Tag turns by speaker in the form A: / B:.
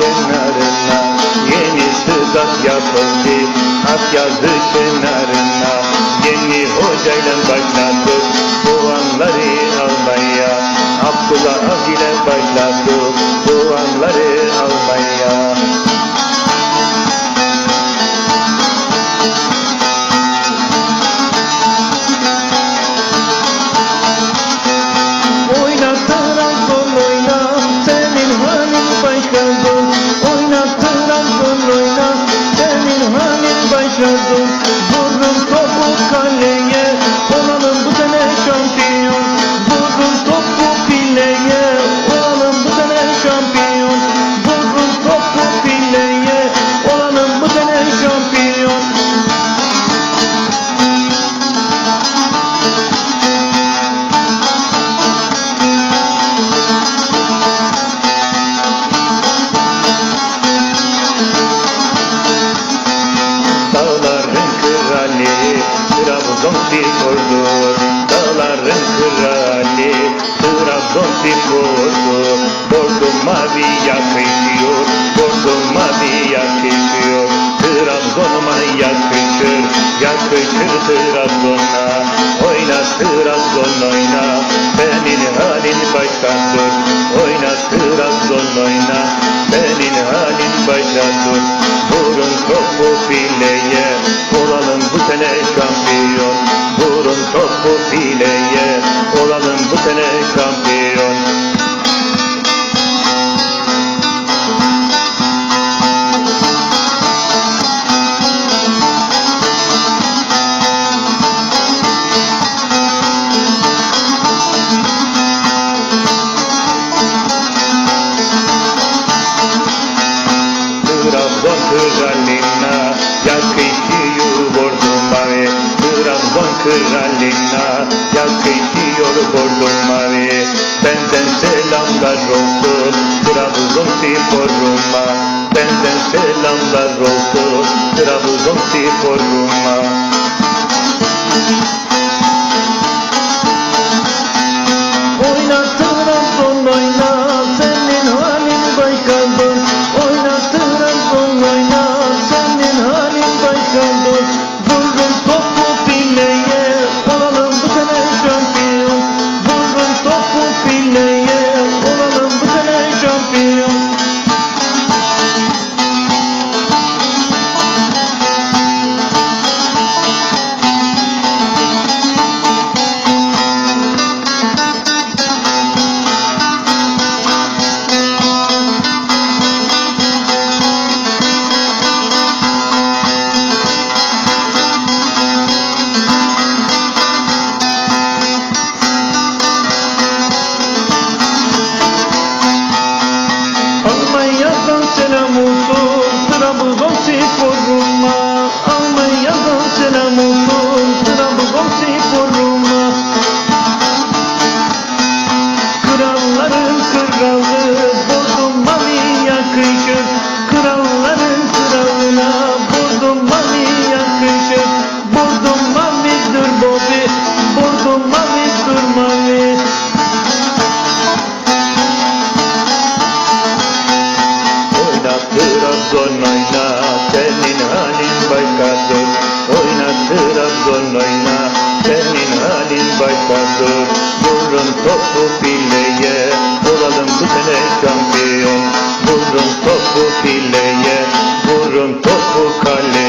A: kenarına. Yeni sıdat yapıldı Akyazı kenarına. Yeni hocayla başladık Puanları almaya. Abdullah ile Trabzonspor'dur Dağların krali. Trabzonspor'dur Bordo mavi yakışıyor Bordo mavi yakışıyor Trabzon'uma yakışır Yakışır Trabzon'a. Oyna Trabzon oyna Senin halin başkadır Oyna Trabzon oyna Senin halin başkadır Vurun topu fileye Olalım bu sene şampiyon Topu fileye Olalım bu sene şampiyon. Trabzon kralına kralına yakışıyor bordo mavi. Benden selamlar olsun Trabzon sporuma. Benden selamlar olsun Trabzon sporuma ও কালে